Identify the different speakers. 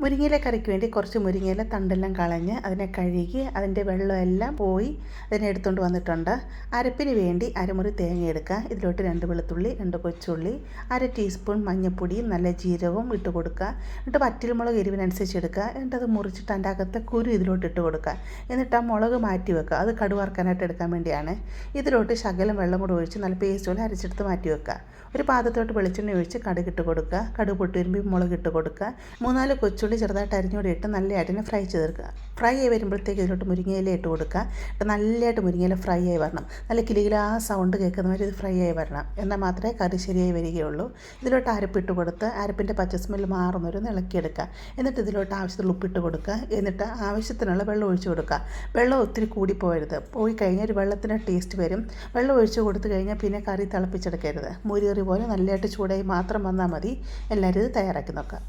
Speaker 1: മുരിങ്ങയില കറിക്ക് വേണ്ടി കുറച്ച് മുരിങ്ങയില തണ്ടെല്ലാം കളഞ്ഞ് അതിനെ കഴുകി അതിന്റെ വെള്ളമെല്ലാം പോയി അതിനെ എടുത്തുകൊണ്ട് വന്നിട്ടുണ്ട്. അരപ്പിന് വേണ്ടി അരമുറി തേങ്ങ എടുക്കുക. ഇതിലോട്ട് രണ്ട് വെളുത്തുള്ളി രണ്ട് കൊച്ചുള്ളി അര ടീസ്പൂൺ മഞ്ഞൾപ്പൊടിയും നല്ല ജീരകവും ഇട്ട് കൊടുക്കുക. എന്നിട്ട് വറ്റൽമുളക് എരിവിനനുസരിച്ച് എടുക്കുക. എന്നിട്ട് അത് മുറിച്ചിട്ട് അതിന്റെ അകത്തെ കുരു ഇതിലോട്ട് ഇട്ട് കൊടുക്കുക. എന്നിട്ട് ആ മുളക് മാറ്റി വെക്കുക. അത് കടുവറക്കാനായിട്ട് എടുക്കാൻ വേണ്ടിയാണ്. ഇതിലോട്ട് ശകലം വെള്ളം കൂടെ ഒഴിച്ച് നല്ല പേസ്റ്റ് പോലെ അരച്ചെടുത്ത് മാറ്റി വെക്കുക. ഒരു പാത്രത്തോട്ട് വെളിച്ചെണ്ണ ഒഴിച്ച് കടുകിട്ട് കൊടുക്കുക. കടുക് പൊട്ടി വരുമ്പോൾ മുളക് കൊടുക്കുക. മൂന്നാൽ കൊച്ചുള്ളി ചെറുതായിട്ട് അരിഞ്ഞൂടി ഇട്ട് നല്ലതായിട്ട് തന്നെ ഫ്രൈ ചെയ്തെടുക്കുക. ഫ്രൈ ആയി വരുമ്പോഴത്തേക്ക് ഇതിലോട്ട് മുരിങ്ങയില ഇട്ട് കൊടുക്കുക. ഇപ്പം നല്ലതായിട്ട് മുരിങ്ങയില ഫ്രൈ ആയി വരണം. നല്ല കിലികിലാ സൗണ്ട് കേൾക്കുന്ന മാതിരി ഇത് ഫ്രൈ ആയി വരണം. എന്നാൽ മാത്രമേ കറി ശരിയായി വരികയുള്ളൂ. ഇതിലോട്ട് അരപ്പിട്ട് കൊടുത്ത് അരപ്പിന്റെ പച്ച സ്മെല്ല് മാറുന്നൊരു ഇളക്കിയെടുക്കുക. എന്നിട്ട് ഇതിലോട്ട് ആവശ്യത്തിന് ഉപ്പിട്ട് കൊടുക്കുക. എന്നിട്ട് ആവശ്യത്തിനുള്ള വെള്ളം ഒഴിച്ച് കൊടുക്കുക. വെള്ളം ഒത്തിരി കൂടി പോകരുത് പോയി കഴിഞ്ഞാൽ ഒരു വെള്ളത്തിന് ടേസ്റ്റ് വരും. വെള്ളം ഒഴിച്ച് കൊടുത്തു കഴിഞ്ഞാൽ പിന്നെ കറി തിളപ്പിച്ചെടുക്കരുത്. മുരികറി പോലെ നല്ലതായിട്ട് ചൂടായി മാത്രം വന്നാൽ മതി. എല്ലാവരും ഇത് തയ്യാറാക്കി നോക്കാം